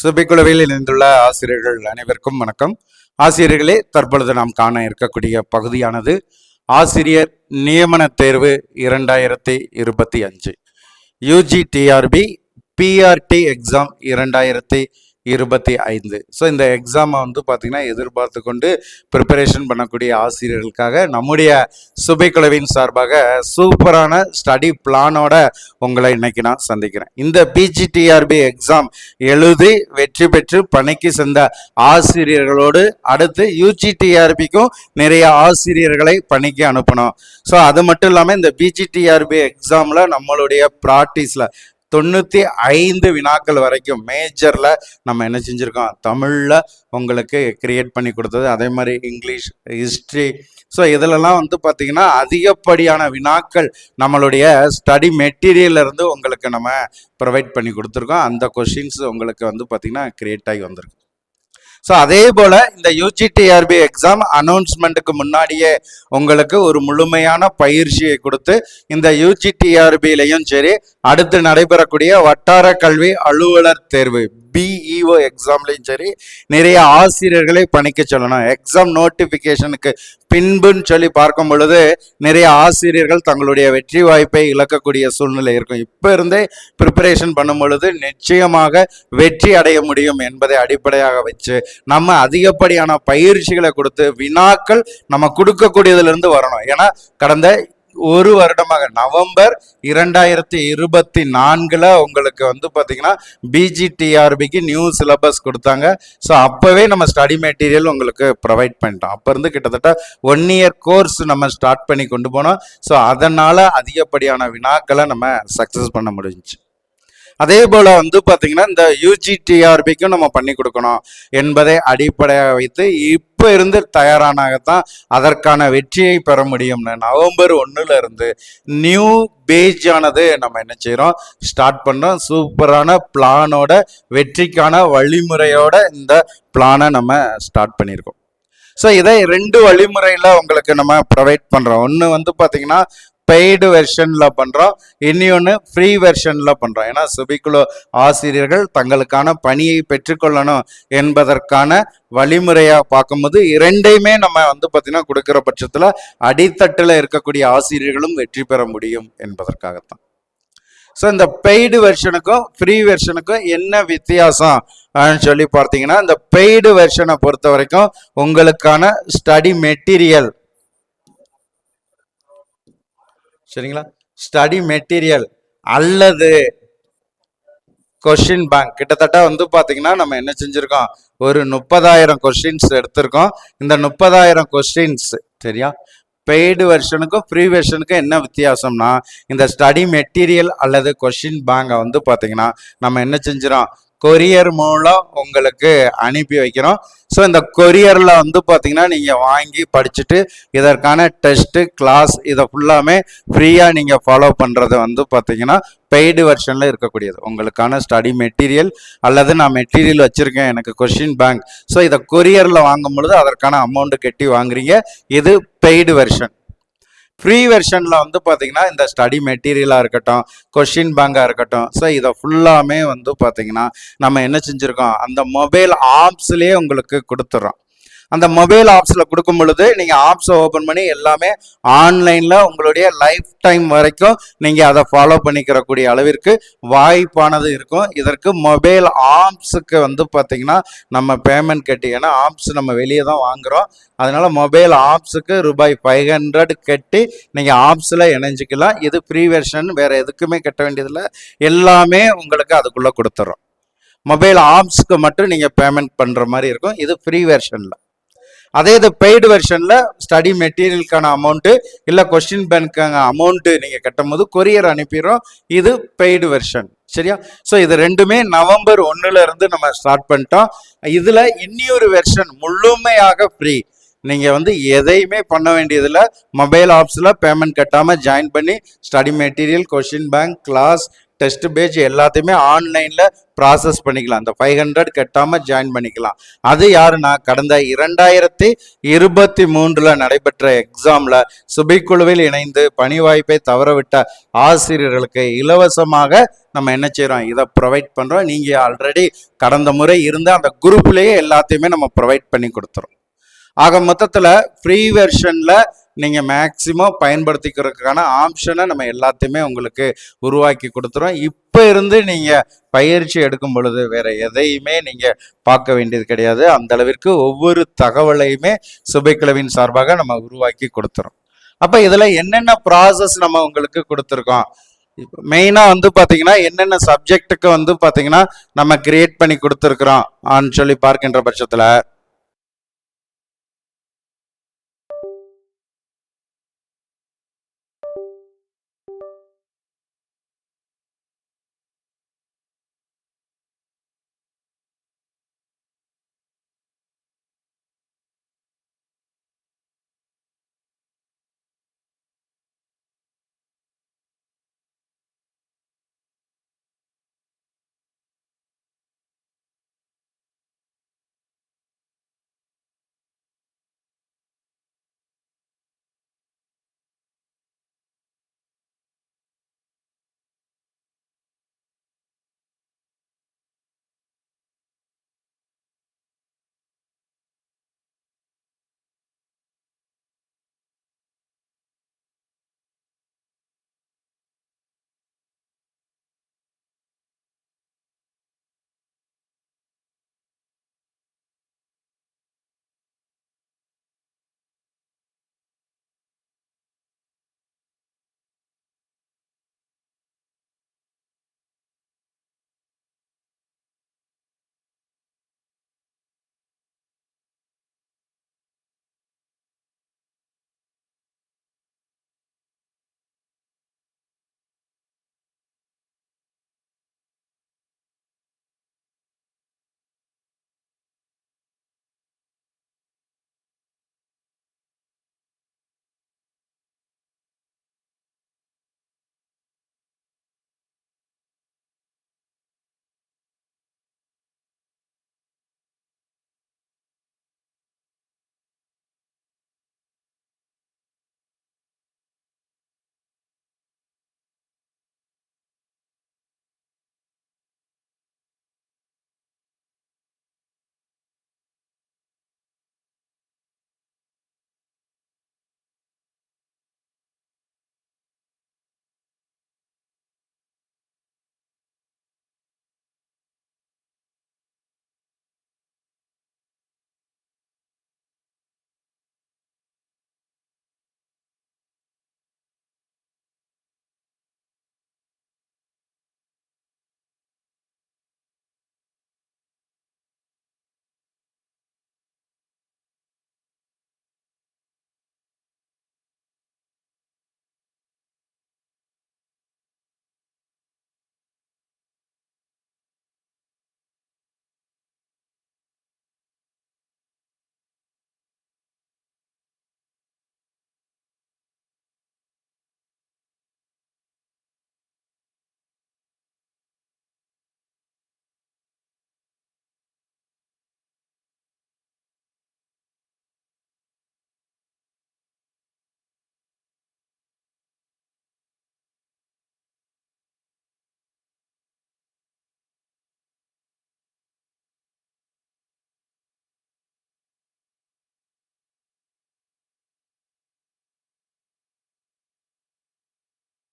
சபைக்குழுவில் இணைந்துள்ள ஆசிரியர்கள் அனைவருக்கும் வணக்கம். ஆசிரியர்களே தற்பொழுது நாம் காண இருக்கக்கூடிய பகுதியானது ஆசிரியர் நியமன தேர்வு இரண்டாயிரத்தி இருபத்தி அஞ்சு. யூஜி டிஆர்பி பிஆர்டி எக்ஸாம் இரண்டாயிரத்தி இருபத்தி ஐந்து. ஸோ இந்த எக்ஸாமை வந்து பார்த்திங்கன்னா எதிர்பார்த்து கொண்டு ப்ரிப்பரேஷன் பண்ணக்கூடிய ஆசிரியர்களுக்காக நம்முடைய சுபைக்குழுவின் சார்பாக சூப்பரான ஸ்டடி பிளானோட உங்களை இன்னைக்கு நான் சந்திக்கிறேன். இந்த பிஜிடிஆர்பி எக்ஸாம் எழுதி வெற்றி பெற்று பணிக்கு சென்ற ஆசிரியர்களோடு அடுத்து யூஜிடிஆர்பிக்கும் நிறைய ஆசிரியர்களை பணிக்கு அனுப்பணும். ஸோ அது மட்டும் இல்லாமல் இந்த பிஜிடிஆர்பி எக்ஸாமில் நம்மளுடைய ப்ராக்டிஸில் தொண்ணூற்றி ஐந்து வினாக்கள் வரைக்கும் மேஜரில் நம்ம என்ன செஞ்சுருக்கோம்? தமிழில் உங்களுக்கு கிரியேட் பண்ணி கொடுத்தது. அதே மாதிரி இங்கிலீஷ் ஹிஸ்ட்ரி ஸோ இதிலெல்லாம் வந்து பார்த்தீங்கன்னா அதிகப்படியான வினாக்கள் நம்மளுடைய ஸ்டடி மெட்டீரியல்ல இருந்து உங்களுக்கு நம்ம ப்ரொவைட் பண்ணி கொடுத்துருக்கோம். அந்த கொஷின்ஸ் உங்களுக்கு வந்து பார்த்தீங்கன்னா கிரியேட் ஆகி வந்திருக்கு. ஸோ அதே போல் இந்த யூஜிடிஆர்பி எக்ஸாம் அனௌன்ஸ்மெண்ட்டுக்கு முன்னாடியே உங்களுக்கு ஒரு முழுமையான பயிற்சியை கொடுத்து இந்த யூஜிடிஆர்பிலையும் சரி அடுத்து நடைபெறக்கூடிய வட்டார கல்வி அலுவலர் தேர்வு. பிஇஓ எக்ஸாம்லையும் சரி நிறைய ஆசிரியர்களை பணிக்க சொல்லணும். எக்ஸாம் நோட்டிஃபிகேஷனுக்கு பின்புன்னு சொல்லி பார்க்கும் பொழுது நிறைய ஆசிரியர்கள் தங்களுடைய வெற்றி வாய்ப்பை இழக்கக்கூடிய சூழ்நிலை இருக்கும். இப்போ இருந்தே ப்ரிப்பரேஷன் பண்ணும் பொழுது நிச்சயமாக வெற்றி அடைய முடியும் என்பதை அடிப்படையாக வச்சு நம்ம அதிகப்படியான பயிற்சிகளை கொடுத்து வினாக்கள் நம்ம கொடுக்கக்கூடியதுலேருந்து வரணும். ஏன்னா கடந்த ஒரு வருடமாக. நவம்பர் இரண்டாயிரத்தி இருபத்தி நான்குல உங்களுக்கு வந்து பார்த்தீங்கன்னா பிஜிடிஆர்பிக்கு நியூ சிலபஸ் கொடுத்தாங்க. ஸோ அப்போவே நம்ம ஸ்டடி மெட்டீரியல் உங்களுக்கு ப்ரொவைட் பண்ணிட்டோம். அப்போ இருந்து கிட்டத்தட்ட ஒன் இயர் கோர்ஸ் நம்ம ஸ்டார்ட் பண்ணி கொண்டு போனோம். ஸோ அதனால் அதிகப்படியான வினாக்களை நம்ம சக்ஸஸ் பண்ண முடிஞ்சு அதே போல் வந்து பார்த்தீங்கன்னா இந்த யூஜிடிஆர்பிக்கும் நம்ம பண்ணி கொடுக்கணும் என்பதை அடிப்படையாக வைத்து இப்போ இருந்து தயாரானாகத்தான் அதற்கான வெற்றியை பெற முடியும்னு நவம்பர் ஒன்றுல இருந்து நியூ பேஜ் ஆனது நம்ம என்ன செய்கிறோம் ஸ்டார்ட் பண்ணுறோம் சூப்பரான பிளானோட வெற்றிக்கான வழிமுறையோட இந்த பிளானை நம்ம ஸ்டார்ட் பண்ணியிருக்கோம். ஸோ இதை ரெண்டு வழிமுறையில் உங்களுக்கு நம்ம ப்ரொவைட் பண்ணுறோம் ஒன்று வந்து பார்த்தீங்கன்னா பெய்டு வெர்ஷனில் பண்ணுறோம் இன்னொன்று ஃப்ரீ வெர்ஷனில் பண்ணுறோம் ஏன்னா சுபிக்குழு ஆசிரியர்கள் தங்களுக்கான பணியை பெற்றுக்கொள்ளணும் என்பதற்கான வழிமுறையாக பார்க்கும்போது இரண்டையுமே நம்ம வந்து பார்த்திங்கன்னா கொடுக்குற பட்சத்தில் அடித்தட்டில் இருக்கக்கூடிய ஆசிரியர்களும் வெற்றி பெற முடியும் என்பதற்காகத்தான். ஸோ இந்த பெய்டு வெர்ஷனுக்கும் ஃப்ரீ வெர்ஷனுக்கும் என்ன வித்தியாசம் சொல்லி பார்த்தீங்கன்னா இந்த பெய்டு வெர்ஷனை பொறுத்த வரைக்கும் உங்களுக்கான ஸ்டடி மெட்டீரியல் சரிங்களா? ஸ்டடி மெட்டீரியல் அல்லது கொஷின் பேங்க் கிட்டத்தட்ட வந்து பார்த்தீங்கன்னா நம்ம என்ன செஞ்சுருக்கோம்? ஒரு முப்பதாயிரம் கொஸ்டின்ஸ் எடுத்திருக்கோம். இந்த முப்பதாயிரம் கொஸ்டின்ஸ் சரியா? பெய்டு வெர்ஷனுக்கும் ஃப்ரீ வெர்ஷனுக்கும் என்ன வித்தியாசம்னா இந்த ஸ்டடி மெட்டீரியல் அல்லது கொஷின் பேங்கை வந்து பார்த்தீங்கன்னா நம்ம என்ன செஞ்சிடோம் கொரியர் மூலம் உங்களுக்கு அனுப்பி வைக்கிறோம். ஸோ இந்த கொரியரில் வந்து பார்த்தீங்கன்னா நீங்கள் வாங்கி படிச்சுட்டு இதற்கான டெஸ்ட்டு கிளாஸ் இதை ஃபுல்லாமே ஃப்ரீயாக நீங்கள் ஃபாலோ பண்ணுறது வந்து பார்த்தீங்கன்னா பெய்டு வெர்ஷனில் இருக்கக்கூடியது. உங்களுக்கான ஸ்டடி மெட்டீரியல் அல்லது நான் மெட்டீரியல் வச்சுருக்கேன் எனக்கு கொஷின் பேங்க் ஸோ இதை கொரியரில் வாங்கும் பொழுது அதற்கான அமௌண்ட்டு கட்டி வாங்குறீங்க. இது பெய்டு வெர்ஷன் ஃப்ரீ வெர்ஷனில் வந்து பார்த்தீங்கன்னா இந்த ஸ்டடி மெட்டீரியலாக இருக்கட்டும் கொஷின் பேங்காக இருக்கட்டும் ஸோ இதை ஃபுல்லாமே வந்து பார்த்தீங்கன்னா நம்ம என்ன செஞ்சுருக்கோம் அந்த மொபைல் ஆப்ஸ்லேயே உங்களுக்கு கொடுத்துட்றோம் அந்த மொபைல் ஆப்ஸில் கொடுக்கும் பொழுது நீங்கள் ஆப்ஸை ஓப்பன் பண்ணி எல்லாமே ஆன்லைனில் உங்களுடைய லைஃப் டைம் வரைக்கும் நீங்கள் அதை ஃபாலோ பண்ணிக்கிறக்கூடிய அளவிற்கு வாய்ப்பானது இருக்கும். இதற்கு மொபைல் ஆப்ஸுக்கு வந்து பார்த்தீங்கன்னா நம்ம பேமெண்ட் கட்டி ஏன்னா ஆப்ஸ் நம்ம வெளியே தான் வாங்குகிறோம் அதனால் மொபைல் ஆப்ஸுக்கு ரூபாய் ஃபைவ் ஹண்ட்ரட் கட்டி நீங்கள் ஆப்ஸில் இணைஞ்சிக்கலாம். இது ப்ரீ வெர்ஷன் வேறு எதுக்குமே கட்ட வேண்டியதில்லை. எல்லாமே உங்களுக்கு அதுக்குள்ளே கொடுத்துட்றோம் மொபைல் ஆப்ஸ்க்கு மட்டும் நீங்கள் பேமெண்ட் பண்ணுற மாதிரி இருக்கும். இது ஃப்ரீ வெர்ஷனில் அதே இது பெய்டு வெர்ஷனில் ஸ்டடி மெட்டீரியலுக்கான அமௌண்ட்டு இல்லை கொஸ்டின் பேங்க்கான அமௌண்ட்டு நீங்கள் கட்டும் போது கொரியர் அனுப்பிடுறோம். இது பெய்டு வெர்ஷன் சரியா? ஸோ இது ரெண்டுமே நவம்பர் ஒன்றுல இருந்து நம்ம ஸ்டார்ட் பண்ணிட்டோம். இதில் இன்னியொரு வெர்ஷன் முழுமையாக ஃப்ரீ நீங்கள் வந்து எதையுமே பண்ண வேண்டியதில்லை. மொபைல் ஆப்ஸில் பேமெண்ட் கட்டாமல் ஜாயின் பண்ணி study material question bank class test page எல்லாத்தையுமே ஆன்லைனில் ப்ராசஸ் பண்ணிக்கலாம். அந்த ஃபைவ் ஹண்ட்ரட் கட்டாமல் ஜாயின் பண்ணிக்கலாம். அது யாருன்னா கடந்த இரண்டாயிரத்தி இருபத்தி மூன்றில் நடைபெற்ற எக்ஸாமில் சுபைக்குழுவில் இணைந்து பணி வாய்ப்பை தவறவிட்ட ஆசிரியர்களுக்கு இலவசமாக நம்ம என்ன செய்கிறோம் இதை ப்ரொவைட் பண்ணுறோம் நீங்கள் ஆல்ரெடி கடந்த முறை இருந்த அந்த குரூப்லேயே எல்லாத்தையுமே நம்ம ப்ரொவைட் பண்ணி கொடுத்துறோம். ஆக மொத்தத்தில் ஃப்ரீ வெர்ஷனில் நீங்கள் மேக்சிமம் பயன்படுத்திக்கிறதுக்கான ஆப்ஷனை நம்ம எல்லாத்தையுமே உங்களுக்கு உருவாக்கி கொடுத்துறோம். இப்போ இருந்து நீங்கள் பயிற்சி எடுக்கும் பொழுது வேற எதையுமே நீங்கள் பார்க்க வேண்டியது கிடையாது. அந்த அளவிற்கு ஒவ்வொரு தகவலையுமே சுபைக்கிழவின் சார்பாக நம்ம உருவாக்கி கொடுத்துறோம். அப்போ இதில் என்னென்ன ப்ராசஸ் நம்ம உங்களுக்கு கொடுத்துருக்கோம்? மெயினாக வந்து பார்த்தீங்கன்னா என்னென்ன சப்ஜெக்ட்டுக்கு வந்து பார்த்தீங்கன்னா நம்ம கிரியேட் பண்ணி கொடுத்துருக்குறோம். ஆன்னு சொல்லி பார்க்கின்ற பட்சத்தில்